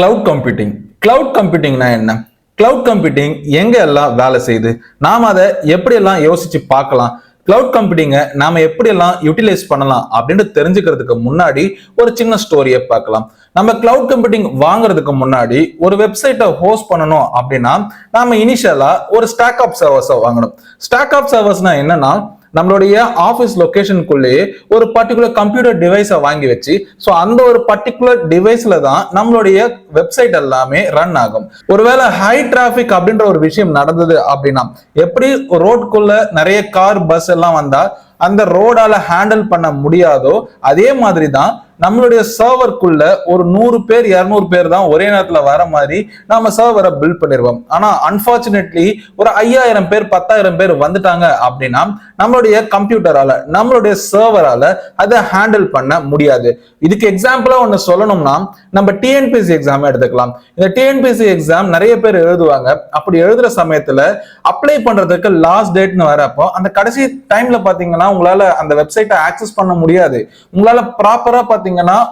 Cloud computing cloud கம்ப்யூட்டிங்னா என்ன? Cloud computing எங்க எல்லாம் வேலை செய்யுது? நாம அதை எப்படியெல்லாம் யோசிச்சு பார்க்கலாம்? கிளவுட் கம்ப்யூட்டிங்கை நாம எப்படியெல்லாம் யூட்டிலைஸ் பண்ணலாம்? அப்படின்னு தெரிஞ்சுக்கிறதுக்கு முன்னாடி ஒரு சின்ன ஸ்டோரியை பார்க்கலாம். நம்ம கிளவுட் கம்ப்யூட்டிங் வாங்குறதுக்கு முன்னாடி ஒரு வெப்சைட்டை ஹோஸ்ட் பண்ணணும் அப்படின்னா நாம இனிஷியலா ஒரு ஸ்டாக் ஆஃப் சர்வர்ஸை வாங்கணும். ஸ்டாக் ஆஃப் சர்வர்ஸ்னா என்னன்னா நம்மளுடைய ஆஃபீஸ் லொக்கேஷனுக்குள்ளேயே ஒரு பர்டிகுலர் கம்ப்யூட்டர் டிவைஸை வாங்கி வச்சு ஸோ அந்த ஒரு பர்டிகுலர் டிவைஸில் தான் நம்மளுடைய வெப்சைட் எல்லாமே ரன் ஆகும். ஒருவேளை ஹை டிராஃபிக் அப்படின்ற ஒரு விஷயம் நடந்தது அப்படின்னா எப்படி ரோட்குள்ள நிறைய கார் பஸ் எல்லாம் வந்தால் அந்த ரோடால ஹேண்டில் பண்ண முடியாதோ அதே மாதிரி தான் நம்மளுடைய சர்வருக்குள்ள ஒரு நூறு பேர் இரநூறு பேர் தான் ஒரே நேரத்துல வர மாதிரி நாம சர்வரை பில்ட் பண்ணிடுவோம் ஆனா அன்பார்ச்சுனேட்லி ஒரு ஐயாயிரம் பேர் பத்தாயிரம் பேர் வந்துட்டாங்க அப்படின்னா நம்மளுடைய கம்ப்யூட்டரால நம்மளுடைய சர்வரால அதை ஹேண்டில் பண்ண முடியாது. இதுக்கு எக்ஸாம்பிளா ஒண்ணு சொல்லணும்னா நம்ம டிஎன்பிசி எக்ஸாம் எடுத்துக்கலாம். இந்த டிஎன்பிசி எக்ஸாம் நிறைய பேர் எழுதுவாங்க. அப்படி எழுதுற சமயத்துல அப்ளை பண்றதுக்கு லாஸ்ட் டேட்னு வரப்போ அந்த கடைசி டைம்ல பாத்தீங்கன்னா உங்களால அந்த வெப்சைட்டை ஆக்சஸ் பண்ண முடியாது. உங்களால ப்ராப்பரா பாத்தீங்கன்னா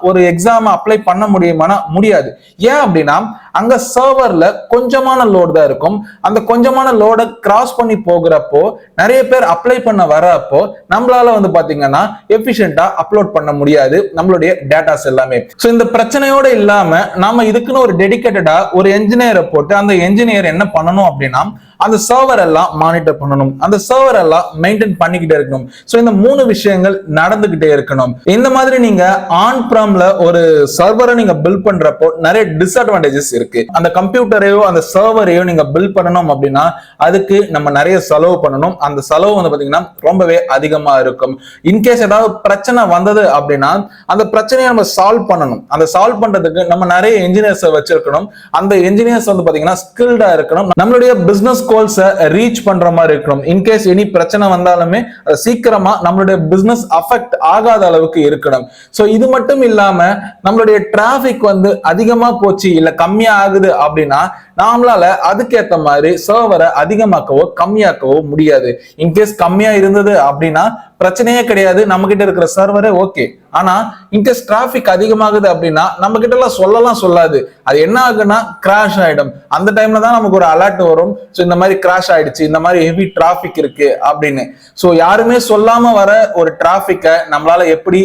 ஒரு எக்ஸாம் அப்ளை பண்ண முடியுமானா முடியாது. ஏன் அப்படின்னா அங்க சர்வர்ல கொஞ்சமான லோடு தான் இருக்கும். அந்த கொஞ்சமான லோடை கிராஸ் பண்ணி போகிறப்போ நிறைய பேர் அப்ளை பண்ண வரப்போ நம்மளால வந்து பாத்தீங்கன்னா எஃபிஷியண்டா அப்லோட் பண்ண முடியாது. நம்மளுடைய டேட்டாஸ் எல்லாமே. ஸோ இந்த பிரச்சனையோட இல்லாம நாம இதுக்குன்னு ஒரு டெடிகேட்டடா ஒரு என்ஜினியரை போட்டு அந்த என்ஜினியர் என்ன பண்ணணும் அப்படின்னா அந்த சர்வர் எல்லாம் மானிட்டர் பண்ணணும். அந்த சர்வர் எல்லாம் மெயின்டைன் பண்ணிக்கிட்டே இருக்கணும். ஸோ இந்த மூணு விஷயங்கள் நடந்துகிட்டே இருக்கணும். இந்த மாதிரி நீங்க ஆன் ப்ராம்ல ஒரு சர்வரை நீங்க பில்ட் பண்றப்போ நிறைய டிஸ்அட்வான்டேஜஸ் இருக்கு. அந்த கம்ப்யூட்டரையோ அந்த சர்வரையோ நீங்க பில்ட் பண்ணணும் அப்படின்னா அதுக்கு நம்ம நிறைய செலவு பண்ணணும். அந்த செலவு வந்து பாத்தீங்கன்னா ரொம்பவே அதிகமா இருக்கும். இன்கேஸ் ஏதாவது பிரச்சனை வந்தது அப்படின்னா அந்த பிரச்சனையை நம்ம சால்வ் பண்ணணும். அந்த சால்வ் பண்றதுக்கு நம்ம நிறைய என்ஜினியர்ஸ் வச்சிருக்கணும். அந்த என்ஜினியர்ஸ் வந்து பாத்தீங்கன்னா ஸ்கில்டா இருக்கணும். நம்மளுடைய பிசினஸ் கோல்ஸை ரீச் பண்ற மாதிரி இருக்கணும். இன்கேஸ் எனி பிரச்சனை வந்தாலுமே சீக்கிரமா நம்மளுடைய பிசினஸ் அஃபெக்ட் ஆகாத அளவுக்கு இருக்கணும். ஸோ இது மட்டும் இல்லாம நம்மளுடைய டிராபிக் வந்து அதிகமா போச்சு இல்ல கம்மியா ஆகுது அப்படின்னா நாமளால அதுக்கேத்த மாதிரி சர்வரை அதிகமாக்கவோ கம்மியாக்கவோ முடியாது. இன்கேஸ் கம்மியா இருந்தது அப்படின்னா பிரச்சனையே கிடையாது. நம்ம கிட்ட இருக்கிற சர்வரே ஓகே ஆனா இன்கேஸ் டிராபிக் அதிகமாகுது அப்படின்னா நம்ம கிட்ட எல்லாம் சொல்லலாம் சொல்லாது. அது என்ன ஆகுன்னா கிராஷ் ஆயிடும். அந்த டைம்ல தான் நமக்கு ஒரு அலர்ட் வரும். ஸோ இந்த மாதிரி கிராஷ் ஆயிடுச்சு இந்த மாதிரி ஹெவி டிராபிக் இருக்கு அப்படின்னு. ஸோ யாருமே சொல்லாம வர ஒரு டிராபிக்கை நம்மளால எப்படி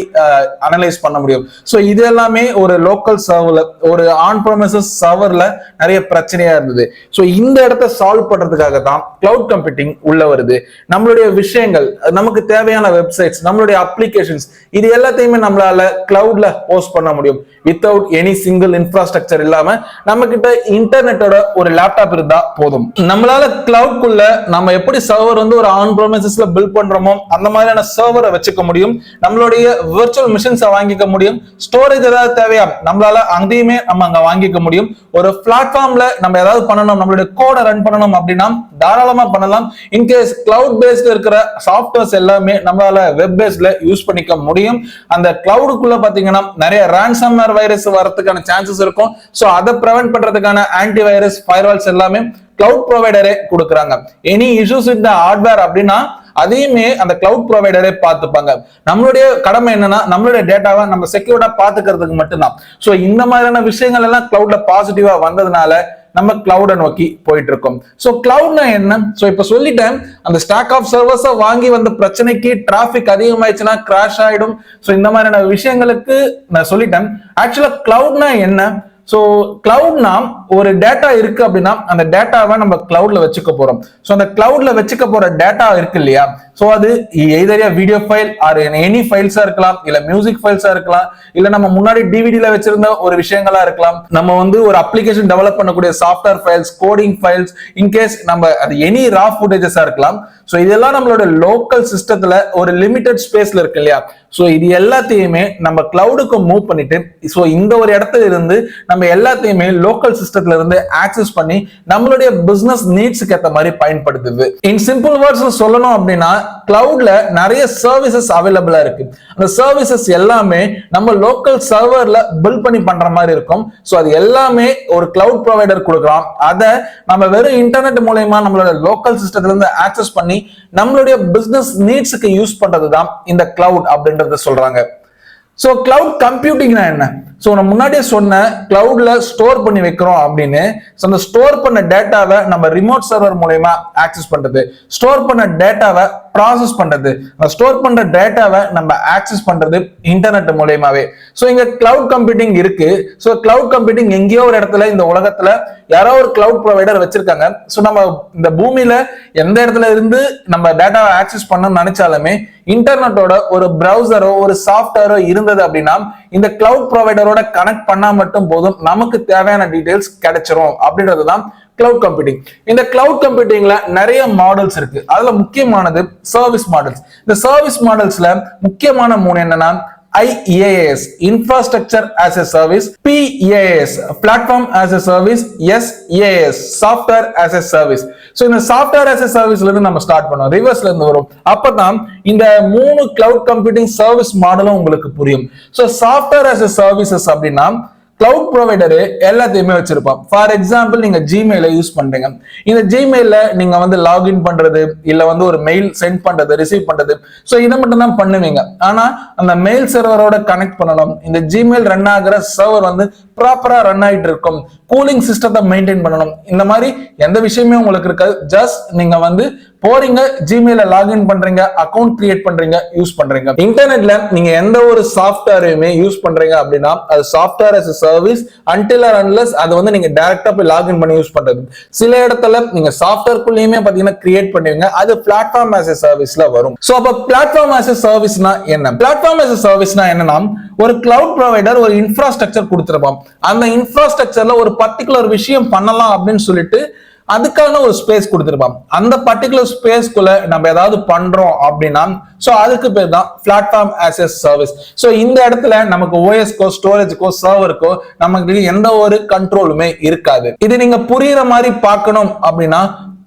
அனலைஸ் பண்ண முடியும்? ஸோ இது எல்லாமே ஒரு லோக்கல் சர்வர்ல ஒரு ஆன் ப்ரொமிசஸ் சர்வர்ல நிறைய பிரச்சனையா இருந்தது. ஸோ இந்த இடத்த சால்வ் பண்றதுக்காக தான் கிளவுட் கம்ப்யூட்டிங் உள்ள வருது. நம்மளுடைய விஷயங்கள் நமக்கு தேவையான வெப்சைட்ஸ் நம்மளுடைய அப்ளிகேஷன்ஸ் இது எல்லாத்தையுமே நம்மளால கிளவுட்ல ஹோஸ்ட் பண்ண முடியும். வித்தவுட் எனி சிங்கிள் இன்ஃப்ராஸ்ட்ரக்சர் இல்லாம நம்ம கிட்ட இன்டர்நெட்டோட ஒரு லேப்டாப் இருந்தா போதும். நம்மளால கிளவுட்குள்ள நம்ம எப்படி சர்வர் வந்து ஒரு ஆன் ப்ரோமிசஸ்ல பில்ட் பண்றோமோ அந்த மாதிரியான சர்வரை வச்சுக்க முடியும். நம்மளுடைய விர்ச்சுவல் மிஷின்ஸை வாங்கிக்க முடியும். ஸ்டோரேஜ் ஏதாவது தேவையா? நம்மளால அங்கேயுமே நம்ம அங்க வாங்கிக்க முடியும். ஒரு பிளாட்ஃபார்ம்ல நம்ம ஏதாவது பண்ணணும் நம்மளுடைய கோடை ரன் பண்ணணும் அப்படின்னா தாராளமா பண்ணலாம். இன்கேஸ் கிளவுட் பேஸ்ட் இருக்கிற சாஃப்ட்வேர்ஸ் எல்லாமே நம்மளால வெப் பேஸ்ட்ல யூஸ் பண்ணிக்க முடியும். அந்த கிளவுடுக்குள்ள பாத்தீங்கன்னா நிறைய ரேன்சம்வேர் வைரஸ் வரதுக்கான சான்சஸ் இருக்கும். ஸோ அதை ப்ரிவென்ட் பண்றதுக்கான ஆன்டி வைரஸ் ஃபயர்வால்ஸ் எல்லாமே கிளவுட் ப்ரொவைடரே கொடுக்குறாங்க. எனி இஷ்யூஸ் இந்த ஹார்ட்வேர் அப்படின்னா அதையுமே அந்த கிளவுட் ப்ரொவைடரே பார்த்துப்பாங்க. நம்மளுடைய கடமை என்னன்னா நம்மளுடைய டேட்டாவை நம்ம செக்யூர்டா பாத்துக்கிறதுக்கு மட்டும்தான். ஸோ இந்த மாதிரியான விஷயங்கள் எல்லாம் கிளவுட்ல பாசிட்டிவா வந்ததுனால நம்ம கிளவுட நோக்கி போயிட்டு இருக்கோம் ஸோ கிளவுட்னா என்ன? ஸோ இப்போ சொல்லிட்டேன் அந்த ஸ்டாக் ஆஃப் சர்வர்ஸை வாங்கி வந்த பிரச்சனைக்கு டிராஃபிக் அதிகமாயிடுச்சுன்னா கிராஷ் ஆயிடும். ஸோ இந்த மாதிரியான விஷயங்களுக்கு நான் சொல்லிட்டேன். ஆக்சுவலா கிளவுட்னா என்ன? ஸோ கிளவுட்னா ஒரு டேட்டா இருக்கு அப்படின்னா அந்த டேட்டாவை நம்ம கிளவுட்ல வச்சுக்க போறோம். ஸோ அந்த கிளவுட்ல வச்சுக்க போற டேட்டா இருக்கு இல்லையா? ஸோ அது எதிரியா வீடியோ ஃபைல் ஆர் எனி ஃபைல்ஸா இருக்கலாம் இல்ல மியூசிக் ஃபைல்ஸா இருக்கலாம் இல்ல நம்ம முன்னாடி டிவிடியில வச்சிருந்த ஒரு விஷயங்களா இருக்கலாம். நம்ம வந்து ஒரு அப்ளிகேஷன் டெவலப் பண்ணக்கூடிய software files coding files in case நம்ம அது எனி ரா ஃபுட்டேஜஸா இருக்கலாம். ஸோ இதெல்லாம் நம்மளோட லோக்கல் சிஸ்டத்துல ஒரு லிமிடெட் ஸ்பேஸ்ல இருக்கு இல்லையா? ஸோ இது எல்லாத்தையுமே நம்ம கிளவுடுக்கு மூவ் பண்ணிட்டு ஸோ இந்த ஒரு இடத்துல இருந்து நம்ம எல்லாத்தையுமே லோக்கல் சிஸ்டம் சிஸ்டத்துல இருந்து ஆக்சஸ் பண்ணி நம்மளுடைய பிசினஸ் நீட்ஸுக்கு ஏற்ற மாதிரி பயன்படுத்துது. இன் சிம்பிள் வேர்ட்ஸ் சொல்லணும் அப்படின்னா கிளவுட்ல நிறைய சர்வீசஸ் அவைலபிளா இருக்கு. அந்த சர்வீசஸ் எல்லாமே நம்ம லோக்கல் சர்வர்ல பில் பண்ணி பண்ற மாதிரி இருக்கும். ஸோ அது எல்லாமே ஒரு கிளவுட் ப்ரொவைடர் கொடுக்கலாம். அதை நம்ம வெறும் இன்டர்நெட் மூலயமா நம்மளோட லோக்கல் சிஸ்டத்துல இருந்து ஆக்சஸ் பண்ணி நம்மளுடைய பிசினஸ் நீட்ஸுக்கு யூஸ் பண்றது தான் இந்த கிளவுட் அப்படின்றத சொல்றாங்க. ஸோ கிளவுட் கம்ப்யூட்டிங்னா என்ன? ஸோ நான் முன்னாடியே சொன்ன கிளவுட்ல ஸ்டோர் பண்ணி வைக்கிறோம் அப்படின்னு. ஸோ அந்த ஸ்டோர் பண்ண டேட்டாவை நம்ம ரிமோட் சர்வர் மூலயமா ஆக்சஸ் பண்றது. ஸ்டோர் பண்ண டேட்டாவை ப்ராசஸ் பண்றது. அந்த ஸ்டோர் பண்ற டேட்டாவை நம்ம ஆக்சஸ் பண்றது இன்டர்நெட் மூலயமாவே. ஸோ இங்க கிளவுட் கம்ப்யூட்டிங் இருக்கு. ஸோ கிளவுட் கம்ப்யூட்டிங் எங்கேயோ ஒரு இடத்துல இந்த உலகத்துல யாரோ ஒரு கிளவுட் ப்ரொவைடர் வச்சிருக்காங்க. ஸோ நம்ம இந்த பூமியில எந்த இடத்துல இருந்து நம்ம டேட்டாவை ஆக்சஸ் பண்ணணும்னு நினைச்சாலுமே இன்டர்நெட்டோட ஒரு ப்ரௌசரோ ஒரு சாஃப்ட்வேரோ இருந்தது அப்படின்னா இந்த கிளவுட் ப்ரொவைடரோட கனெக்ட் பண்ணா மட்டும் போதும். நமக்கு தேவையான டீடைல்ஸ் கிடைச்சிரும் அப்படின்றது தான் கிளவுட் கம்ப்யூட்டிங் இந்த கிளவுட் கம்ப்யூட்டிங்ல நிறைய மாடல்ஸ் இருக்கு. அதுல முக்கியமானது சர்வீஸ் மாடல்ஸ் இந்த சர்வீஸ் மாடல்ஸ்ல முக்கியமான மூணு என்னன்னா IaaS infrastructure as a service PaaS platform as a service SaaS software as a service so இந்த சாஃப்ட்வேர் ஆஸ் எ சர்வீஸ்ல இருந்து நம்ம ஸ்டார்ட் பண்ணுவோம் ரிவர்ஸ்ல இருந்து வரும் அப்பதான் இந்த மூணு கிளவுட் கம்ப்யூட்டிங் சர்வீஸ் மாடலும் உங்களுக்கு புரியும் so software as a services அப்படின்னா கிளவுட் ப்ரொவைடரு எல்லாத்தையுமே வச்சிருப்பான். ஃபார் எக்ஸாம்பிள் நீங்க ஜிமெயில யூஸ் பண்றீங்க. இந்த ஜிமெயில நீங்க வந்து லாகின் பண்றது இல்ல வந்து ஒரு மெயில் சென்ட் பண்றது ரிசீவ் பண்றது. ஸோ இதை மட்டும் தான் பண்ணுவீங்க. ஆனா அந்த மெயில் சர்வரோட கனெக்ட் பண்ணணும். இந்த ஜிமெயில் ரன் ஆகுற சர்வர் வந்து ப்ராப்பரா ரன் ஆயிட்டு இருக்கும் கூலிங் சிஸ்டத்தை மெயின்டைன் பண்ணணும். இந்த மாதிரி எந்த விஷயமே உங்களுக்கு இருக்காது. ஜஸ்ட் நீங்க வந்து போறீங்க ஜிமெயில லாகின் பண்றீங்க அக்கௌண்ட் கிரியேட் பண்றீங்க யூஸ் பண்றீங்க. இன்டர்நெட்ல நீங்க எந்த ஒரு சாஃப்ட்வேரையுமே யூஸ் பண்றீங்க அப்படின்னா அது software as service until or unless அதை வந்து நீங்க டைரக்டா போய் லாகின் பண்ணி யூஸ் பண்றது. சில இடத்துல நீங்க சாஃப்ட்வேர்க்குள்ளேயுமே பாத்தீங்கன்னா கிரியேட் பண்ணுவீங்க அது பிளாட்ஃபார்ம் ஆஸ் a சர்வீஸ்ல வரும். சோ அப்ப பிளாட்ஃபார்ம் ஆஸ் a சர்வீஸ்னா என்ன? பிளாட்ஃபார்ம் ஆஸ் சர்வீஸ்னா என்னன்னா ஒரு கிளவுட் ப்ரொவைடர் ஒரு இன்ஃப்ராஸ்ட்ரக்சர் கொடுத்துருப்பான். அந்த இன்ஃப்ராஸ்ட்ரக்சர்ல ஒரு பர்டிகுலர் விஷயம் பண்ணலாம் அப்படின்னு சொல்லிட்டு அதுக்கான ஒரு ஸ்பேஸ் கொடுத்துருப்பான். அந்த பர்டிகுலர் ஸ்பேஸ்க்குள்ள நம்ம ஏதாவது பண்றோம் அப்படின்னா ஸோ அதுக்கு பேர் தான் platform as a service so இந்த இடத்துல நமக்கு ஓஎஸ்க்கோ ஸ்டோரேஜ்க்கோ சர்வருக்கோ நமக்கு எந்த ஒரு கண்ட்ரோலுமே இருக்காது. இது நீங்க புரியுற மாதிரி பார்க்கணும் அப்படின்னா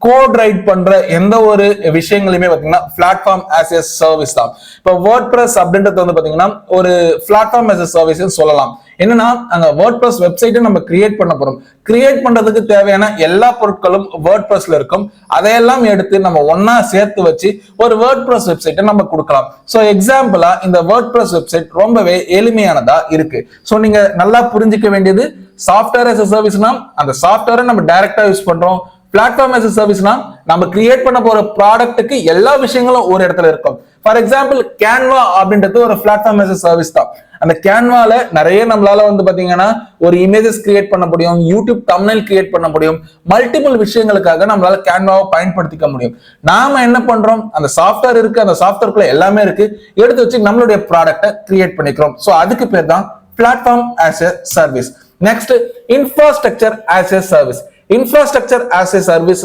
கோட் ரைட் பண்ற எந்த ஒரு விஷயங்களையுமே பாத்தீங்கன்னா பிளாட்ஃபார்ம் ஆஸ் எ சர்வீஸ் தான். இப்போ வேர்ட் பிரஸ் அப்படின்றது வந்து பாத்தீங்கன்னா ஒரு பிளாட்ஃபார்ம் ஆஸ் எ சர்வீஸ் சொல்லலாம். என்னன்னா அந்த வேர்ட் பிரஸ் வெப்சைட்டை நம்ம கிரியேட் பண்ண போறோம். கிரியேட் பண்றதுக்கு தேவையான எல்லா பொருட்களும் வேர்ட் பிரஸ்ல இருக்கும். அதையெல்லாம் எடுத்து நம்ம ஒன்னா சேர்த்து வச்சு ஒரு வேர்ட் பிரஸ் வெப்சைட்டை நம்ம கொடுக்கலாம். ஸோ எக்ஸாம்பிளா இந்த வேர்ட் பிரஸ் வெப்சைட் ரொம்பவே எளிமையானதா இருக்கு. ஸோ நீங்க நல்லா புரிஞ்சுக்க வேண்டியது சாஃப்ட்வேர் as அ சர்வீஸ்னா அந்த சாஃப்ட்வேரை நம்ம டைரக்டா யூஸ் பண்றோம். பிளாட்ஃபார்ம் அஸ் சர்வீஸ்னா நம்ம கிரியேட் பண்ண போற ப்ராடக்ட்டுக்கு எல்லா விஷயங்களும் ஒரு இடத்துல இருக்கும். ஃபார் எக்ஸாம்பிள் கேன்வா அப்படின்றது ஒரு பிளாட்ஃபார்ம் அஸ் சர்வீஸ் தான். அந்த கேன்வால நிறைய நம்மளால வந்து பாத்தீங்கன்னா ஒரு இமேஜஸ் கிரியேட் பண்ண முடியும் யூடியூப் தமிழில் கிரியேட் பண்ண முடியும். மல்டிபிள் விஷயங்களுக்காக நம்மளால கேன்வாவை பயன்படுத்திக்க முடியும். நாம என்ன பண்றோம்? அந்த சாஃப்ட்வேர் இருக்கு அந்த சாஃப்ட்வேர்க்குள்ள எல்லாமே இருக்கு. எடுத்து வச்சு நம்மளுடைய ப்ராடக்ட்டை கிரியேட் பண்ணிக்கிறோம். ஸோ அதுக்கு பேர் தான் platform as a service next infrastructure as a service infrastructure as a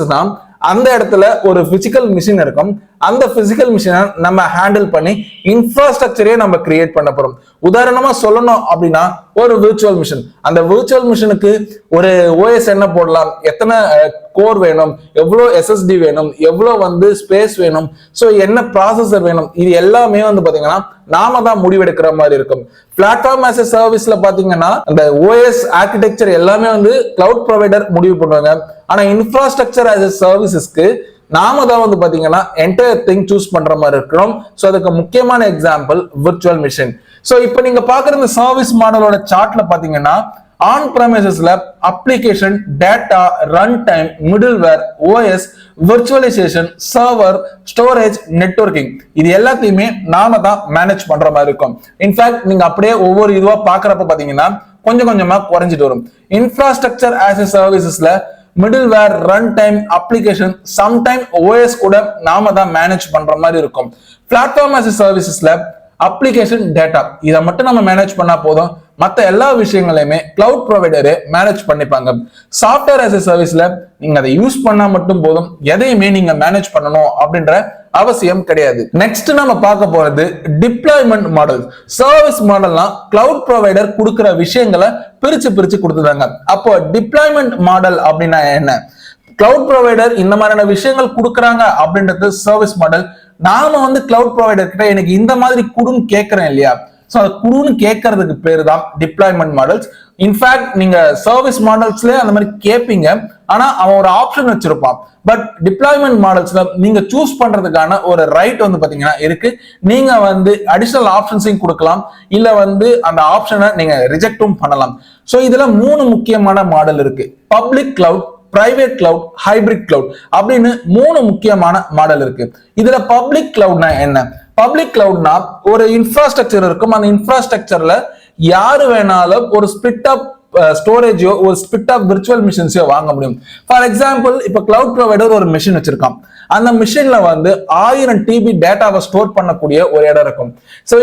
தான் அந்த இடத்துல ஒரு பிசிக்கல் மிஷின் இருக்கும். அந்த பிசிக்கல் மிஷினை நம்ம ஹேண்டில் பண்ணி இன்ஃப்ராஸ்ட்ரக்சரே நம்ம கிரியேட் பண்ண போறோம். உதாரணமா சொல்லணும் அப்படின்னா ஒரு விர்ச்சுவல் மிஷின் அந்த விர்ச்சுவல் மிஷினுக்கு ஒரு ஓஎஸ் என்ன போடலாம்? எத்தனை கோர் வேணும்? எவ்வளோ எஸ்எஸ்டி வேணும்? எவ்வளோ வந்து ஸ்பேஸ் வேணும்? ஸோ என்ன ப்ராசஸர் வேணும்? இது எல்லாமே வந்து பார்த்தீங்கன்னா நாம தான் முடிவெடுக்கிற மாதிரி இருக்கும். பிளாட்ஃபார்ம் ஆஸ் எ சர்வீஸ்ல பாத்தீங்கன்னா அந்த ஓஎஸ் ஆர்கிடெக்சர் எல்லாமே வந்து கிளவுட் ப்ரொவைடர் முடிவு பண்ணுவாங்க. ஆனா இன்ஃப்ராஸ்ட்ரக்சர் ஆஸ் எ சர்வீசஸ்க்கு நாம தான் வந்து பாத்தீங்கன்னா என்டையர் திங் சூஸ் பண்ற மாதிரி இருக்கிறோம் ஸோ அதுக்கு முக்கியமான எக்ஸாம்பிள் விர்ச்சுவல் மிஷின் ஸோ இப்போ நீங்க பாக்குற இந்த சர்வீஸ் மாடலோட சார்ட்ல பாத்தீங்கன்னா on பிரமிசஸ்ல application data run time middleware OS virtualization server storage networking இது எல்லாத்தையுமே நாம தான் மேனேஜ் பண்ற மாதிரி இருக்கும். இன்ஃபேக்ட் நீங்க அப்படியே ஒவ்வொரு இதுவா பாக்குறப்ப பாத்தீங்கன்னா கொஞ்சம் கொஞ்சமா குறைஞ்சிட்டு வரும். Infrastructure as a சர்வீசஸ்ல middleware run time application sometime OS கூட நாம தான் மேனேஜ் பண்ற மாதிரி இருக்கும். பிளாட்ஃபார்ம் அஸ் சர்வீசஸ்ல அப்ளிகேஷன் டேட்டா இதை மட்டும் நம்ம மேனேஜ் பண்ணா போதும். மற்ற எல்லா விஷயங்களையுமே கிளவுட் ப்ரொவைடரு மேனேஜ் பண்ணிப்பாங்க. சாஃப்ட்வேர் ஆஸ் எ சர்வீஸ்ல நீங்க அதை யூஸ் பண்ணா மட்டும் போதும். எதையுமே நீங்க மேனேஜ் பண்ணணும் அப்படின்ற அவசியம் கிடையாது. நெக்ஸ்ட் நம்ம பார்க்க போறது டிப்ளாய்மெண்ட் மாடல் சர்வீஸ் மாடல்னா கிளவுட் ப்ரொவைடர் கொடுக்குற விஷயங்களை பிரிச்சு பிரிச்சு கொடுத்துருந்தாங்க அப்போ டிப்ளாய்மெண்ட் மாடல் அப்படின்னா என்ன? கிளவுட் ப்ரொவைடர் இந்த மாதிரியான விஷயங்கள் கொடுக்குறாங்க அப்படின்றது சர்வீஸ் மாடல் நாம வந்து கிளவுட் ப்ரொவைடர் கிட்ட எனக்கு இந்த மாதிரி குடுன்னு கேட்கறேன் இல்லையா? ஸோ அது குடுன்னு கேட்கறதுக்கு பேர் தான் டிப்ளாய்மெண்ட் மாடல்ஸ் இன்ஃபேக்ட் நீங்க சர்வீஸ் மாடல்ஸ்லேயே அந்த மாதிரி கேட்பீங்க ஆனா அவன் ஒரு ஆப்ஷன் வச்சிருப்பான். பட் டிப்ளாய்மெண்ட் மாடல்ஸ்ல நீங்க சூஸ் பண்றதுக்கான ஒரு ரைட் வந்து பாத்தீங்கன்னா இருக்கு. நீங்க வந்து அடிஷனல் ஆப்ஷன்ஸையும் கொடுக்கலாம். இல்ல வந்து அந்த ஆப்ஷனை நீங்க ரிஜெக்டும் பண்ணலாம். சோ இதுல மூணு முக்கியமான மாடல் இருக்கு. Public cloud private cloud hybrid cloud அப்படின்னு மூணு முக்கியமான மாடல் இருக்கு. இதுல பப்ளிக் கிளவுட்னா என்ன? பப்ளிக் கிளவுட்னா ஒரு இன்ஃப்ராஸ்ட்ரக்சர் இருக்கும். அந்த இன்ஃப்ராஸ்ட்ரக்சர்ல யாரு வேணாலும் ஒரு ஸ்பிட் அப் ஸ்டோரேஜோ ஒரு ஸ்பிட் ஆஃப் விர்ச்சுவல் மிஷின்ஸையோ வாங்க முடியும். ஃபார் எக்ஸாம்பிள் இப்போ கிளவுட் ப்ரொவைடர் ஒரு மிஷின் வச்சிருக்கான். அந்த மிஷின்ல வந்து ஆயிரம் டிபி டேட்டாவை ஸ்டோர் பண்ணக்கூடிய ஒரு இடம் இருக்கும். ஸோ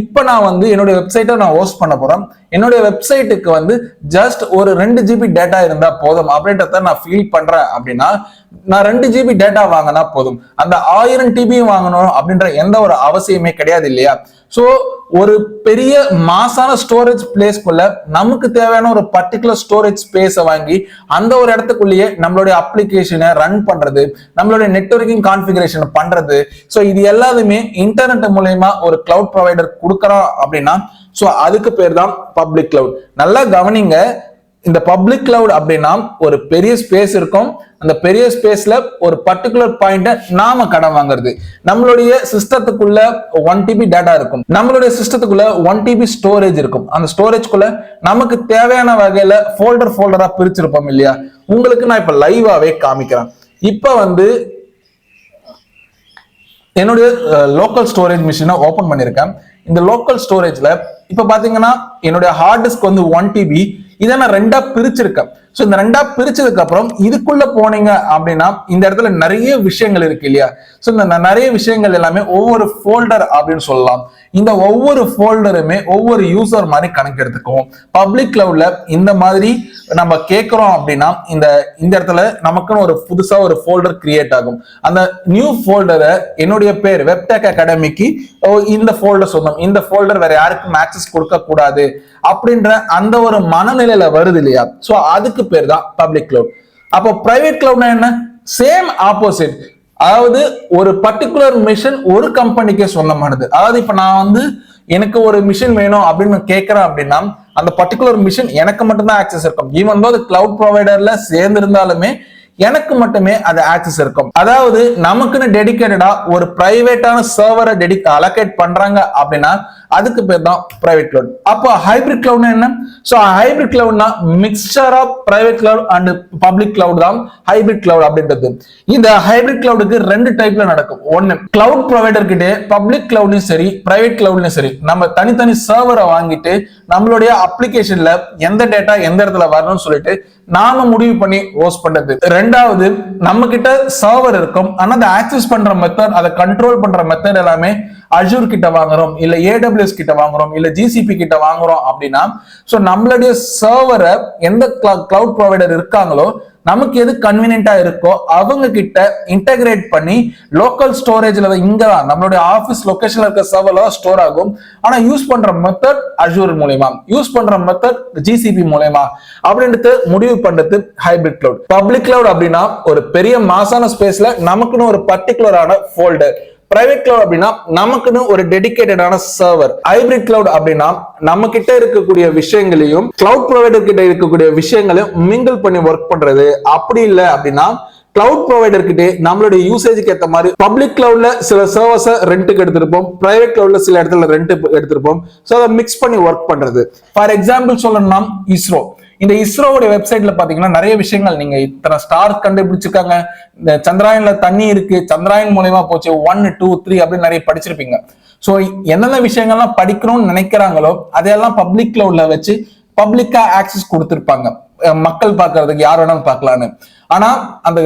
இப்போ நான் வந்து என்னுடைய வெப்சைட்டை நான் ஹோஸ்ட் பண்ண போறேன். என்னுடைய வெப்சைட்டுக்கு வந்து ஜஸ்ட் ஒரு ரெண்டு ஜிபி டேட்டா இருந்தா போதும். அப்படின்றத நான் ஃபீல் பண்றேன் அப்படின்னா நான் ரெண்டு ஜிபி டேட்டா வாங்கினா போதும். அந்த ஆயிரம் டிபி வாங்கணும் அப்படின்ற எந்த ஒரு அவசியமே கிடையாது இல்லையா? ஸோ ஒரு பெரிய மாசான ஸ்டோரேஜ் பிளேஸ்க்குள்ள நமக்கு தேவையான ஒரு பர்டிகுலர் ஸ்டோரேஜ் ஸ்பேஸை வாங்கி அந்த ஒரு இடத்துக்குள்ளேயே நம்மளுடைய அப்ளிகேஷனை ரன் பண்றது நம்மளுடைய நெட்ஒர்க்கிங் கான்ஃபிகரேஷன் பண்றது. ஸோ இது எல்லாத்துமே இன்டர்நெட் மூலயமா ஒரு கிளவுட் ப்ரொவைடர் கொடுக்குறோம் அப்படின்னா ஸோ அதுக்கு பேர் தான் பப்ளிக் கிளவுட் நல்லா கவனிங்க இந்த பப்ளிக் கிளவுட் அப்படின்னா ஒரு பெரிய ஸ்பேஸ் இருக்கும். அந்த பெரிய ஸ்பேஸ்ல ஒரு பர்டிகுலர் பாயிண்ட நாம கடன் வாங்குறது. நம்மளுடைய சிஸ்டத்துக்குள்ள ஒன் டிபி டேட்டா இருக்கும். நம்மளுடைய சிஸ்டத்துக்குள்ள ஒன் டிபி ஸ்டோரேஜ் இருக்கும். அந்த ஸ்டோரேஜ்குள்ள நமக்கு தேவையான வகையில ஃபோல்டர் ஃபோல்டரா பிரிச்சிருப்போம் இல்லையா? உங்களுக்கு நான் இப்ப லைவாவே காமிக்கிறேன். இப்ப வந்து என்னுடைய லோக்கல் ஸ்டோரேஜ் மிஷினை ஓபன் பண்ணியிருக்கேன். இந்த லோக்கல் ஸ்டோரேஜ்ல இப்ப பாத்தீங்கன்னா என்னுடைய ஹார்ட் டிஸ்க் வந்து ஒன் டிபி இதை நான் ரெண்டா பிரிச்சிருக்கேன். ஸோ இந்த ரெண்டா பிரிச்சதுக்கு அப்புறம் இதுக்குள்ள போனீங்க அப்படின்னா இந்த இடத்துல நிறைய விஷயங்கள் இருக்கு இல்லையா? ஸோ இந்த நிறைய விஷயங்கள் எல்லாமே ஒவ்வொரு ஃபோல்டர் அப்படின்னு சொல்லலாம். இந்த ஒவ்வொரு ஃபோல்டருமே ஒவ்வொரு யூசர் மாதிரி கணக்கெடுத்துக்குவோம் பப்ளிக் கிளவுட்ல இந்த மாதிரி நம்ம கேட்குறோம் அப்படின்னா இந்த இந்த இடத்துல நமக்குன்னு ஒரு புதுசா ஒரு ஃபோல்டர் கிரியேட் ஆகும். அந்த நியூ ஃபோல்டரை என்னுடைய பேர் வெப்டெக் அகாடமிக்கு இந்த ஃபோல்டர் சொந்தம் இந்த ஃபோல்டர் வேற யாருக்கும் ஆக்சஸ் கொடுக்க கூடாது அப்படின்ற அந்த ஒரு மனநிலையில வருது இல்லையா? ஸோ அதுக்கு பேர் தான் பப்ளிக் கிளவுட் அப்போ பிரைவேட் கிளவுட்னா என்ன? சேம் ஆப்போசிட் அதாவது ஒரு பர்டிகுலர் மிஷின் ஒரு கம்பெனிக்கே சொந்தமானது அதாவது இப்ப நான் வந்து எனக்கு ஒரு மிஷின் வேணும் அப்படின்னு கேட்கறேன் அப்படின்னா அந்த பர்டிகுலர் மிஷின் எனக்கு மட்டும்தான் ஆக்சஸ் இருக்கும். ஈவன் அது கிளவுட் ப்ரொவைடர்ல சேர்ந்து இருந்தாலுமே எனக்கு மட்டுமே அது ஆக்சஸ் இருக்கும். அதாவது நமக்குன்னு டெடிக்கேட்டடா ஒரு பிரைவேட்டான சர்வரை டெடி அலோகேட் பண்றாங்க அப்படின்னா அதுக்கு பேர் தான் பிரைவேட் கிளவுட் அப்போ ஹைபிரிட் கிளவுட்னா என்ன? So hybrid கிளவுட்னா mixture of private cloud and public cloud தான் ஹைபிரிட் கிளவுட் அப்படின்றது. இந்த ஹைபிரிட் கிளவுடுக்கு ரெண்டு டைப்ல நடக்கும். ஒன்னு கிளவுட் ப்ரொவைடர் கிட்டே பப்ளிக் கிளவுட்லயும் சரி பிரைவேட் கிளவுட்லயும் சரி நம்ம தனித்தனி சர்வரை வாங்கிட்டு நம்மளுடைய அப்ளிகேஷன்ல எந்த டேட்டா எந்த இடத்துல வரணும்னு சொல்லிட்டு நாம முடிவு பண்ணி ஹோஸ்ட் பண்றது. ரெண்டாவது நம்ம கிட்ட சர்வர் இருக்கும். ஆனா அதை ஆக்சஸ் பண்ற மெத்தட் அதை கண்ட்ரோல் பண்ற மெத்தட் எல்லாமே அஜூர் கிட்ட வாங்குறோம். இல்ல ஏடபிள்யூஎஸ் கிட்ட வாங்குறோம். இல்ல ஜிசிபி கிட்ட வாங்குறோம் அப்படின்னா சோ நம்மளுடைய சர்வரை எந்த கிளவுட் ப்ரொவைடர் இருக்காங்களோ நமக்கு எது கன்வீனியன்டா இருக்கோ அவங்க கிட்ட இன்டகிரேட் பண்ணி லோக்கல் ஸ்டோரேஜ்ல இங்க தான் நம்மளுடைய ஆஃபீஸ் லொகேஷன்ல இருக்க சர்வர்ல ஸ்டோர் ஆகும். ஆனா யூஸ் பண்ற மெத்தட் அஜூர் மூலயமா யூஸ் பண்ற மெத்தட் ஜிசிபி மூலயமா அப்படின்றது முடிவு பண்றது ஹைபிரிட் கிளவுட் பப்ளிக் கிளவுட் அப்படின்னா ஒரு பெரிய மாசான ஸ்பேஸ்ல நமக்குன்னு ஒரு பர்டிகுலரான ஃபோல்டர் பிரைவேட் கிளவுட் அப்படின்னா நமக்குன்னு ஒரு டெடிகேட்டடான சர்வர் ஹைபிரிட் கிளவுட் அப்படின்னா நம்ம கிட்ட இருக்கக்கூடிய விஷயங்களையும் கிளவுட் ப்ரொவைடர் கிட்ட இருக்கக்கூடிய விஷயங்களையும் மிங்கிள் பண்ணி ஒர்க் பண்றது. அப்படி இல்லை அப்படின்னா கிளவுட் ப்ரொவைடர் கிட்டே நம்மளுடைய யூசேஜுக்கு ஏற்ற மாதிரி பப்ளிக் கிளவுட்ல சில சர்வஸை ரெண்ட்டுக்கு எடுத்திருப்போம். பிரைவேட் கிளவுட்ல சில இடத்துல ரெண்ட் எடுத்திருப்போம். ஸோ அதை மிக்ஸ் பண்ணி ஒர்க் பண்றது. ஃபார் எக்ஸாம்பிள் சொல்லணும்னா இஸ்ரோ இந்த இஸ்ரோவுடைய வெப்சைட்ல பாத்தீங்கன்னா நிறைய விஷயங்கள். நீங்க இத்தனை ஸ்டார் கண்டுபிடிச்சிருக்காங்க. இந்த சந்திராயன்ல தண்ணி இருக்கு. சந்திராயன் மூலயமா போச்சு. ஒன் டூ த்ரீ அப்படின்னு நிறைய படிச்சிருப்பீங்க. ஸோ என்னென்ன விஷயங்கள்லாம் படிக்கணும்னு நினைக்கிறாங்களோ அதையெல்லாம் பப்ளிக்ல உள்ள வச்சு பப்ளிக்கா ஆக்சஸ் கொடுத்துருப்பாங்க. மக்கள் பார்க்கறதுக்கு யார் வேணாலும் பார்க்கலான்னு ஆனா அந்த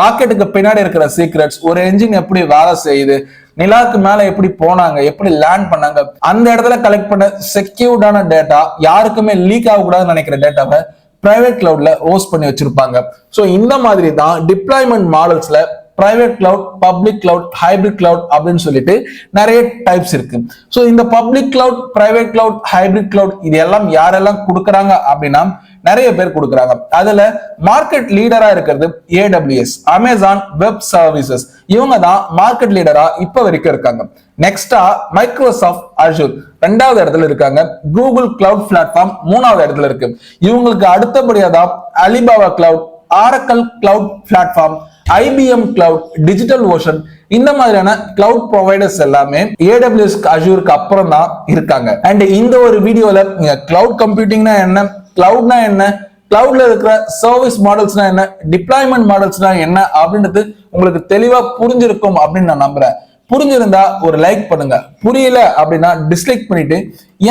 ராக்கெட்டுக்கு பின்னாடி இருக்கிற சீக்ரெட்ஸ் ஒரு என்ஜின் எப்படி வேலை செய்யுது நிலாவுக்கு மேல எப்படி போனாங்க எப்படி லேண்ட் பண்ணாங்க அந்த இடத்துல கலெக்ட் பண்ண செக்யூர்டான டேட்டா யாருக்குமே லீக் ஆகக்கூடாதுன்னு நினைக்கிற டேட்டாவை பிரைவேட் கிளவுட்ல ஹோஸ்ட் பண்ணி வச்சிருப்பாங்க. ஸோ இந்த மாதிரி தான் deployment மாடல்ஸ்ல private cloud public cloud hybrid cloud அப்படின்னு சொல்லிட்டு நிறைய டைப்ஸ் இருக்கு. ஸோ இந்த public cloud private cloud hybrid cloud இது எல்லாம் யாரெல்லாம் கொடுக்குறாங்க அப்படின்னா நிறைய பேர் கொடுக்குறாங்க. அதுல மார்க்கெட் லீடரா இருக்கிறது ஏடபிள்யூஎஸ் அமேசான் வெப் சர்வீசஸ் இவங்க தான் மார்க்கெட் லீடரா இப்ப வரைக்கும் இருக்காங்க. நெக்ஸ்டா மைக்ரோசாஃப்ட் அஷூர் ரெண்டாவது இடத்துல இருக்காங்க கூகுள் கிளவுட் பிளாட்ஃபார்ம் மூணாவது இடத்துல இருக்கு. இவங்களுக்கு அடுத்தபடியா தான் Alibaba cloud Oracle cloud platform IBM cloud digital ocean இந்த மாதிரியான கிளவுட் ப்ரொவைடர்ஸ் எல்லாமே ஏடபிள்யூஎஸ் அஜூருக்கு அப்புறம் தான் இருக்காங்க. அண்ட் இந்த ஒரு வீடியோல நீங்க கிளவுட் கம்ப்யூட்டிங்னா என்ன கிளவுட்னா என்ன கிளவுட்ல இருக்கிற சர்வீஸ் மாடல்ஸ்னா என்ன டிப்ளாய்மெண்ட் மாடல்ஸ்னா என்ன அப்படின்றது உங்களுக்கு தெளிவா புரிஞ்சிருக்கும் அப்படின்னு நான் நம்புறேன். புரிஞ்சிருந்தா ஒரு லைக் பண்ணுங்க. புரியல அப்படின்னா டிஸ்லைக் பண்ணிட்டு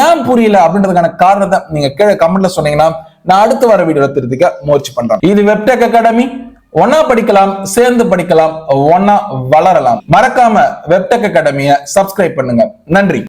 ஏன் புரியல அப்படின்றதுக்கான காரணத்தை நீங்க கீழே கமெண்ட்ல சொன்னீங்கன்னா நான் அடுத்து வர வீடியோல திருத்திக்க முயற்சி பண்றேன். இது வெப்டெக் அகாடமி ஒன்னா படிக்கலாம் சேர்ந்து படிக்கலாம் ஒன்னா வளரலாம். மறக்காம வெப்டெக் அகாடமிய சப்ஸ்கிரைப் பண்ணுங்க. நன்றி.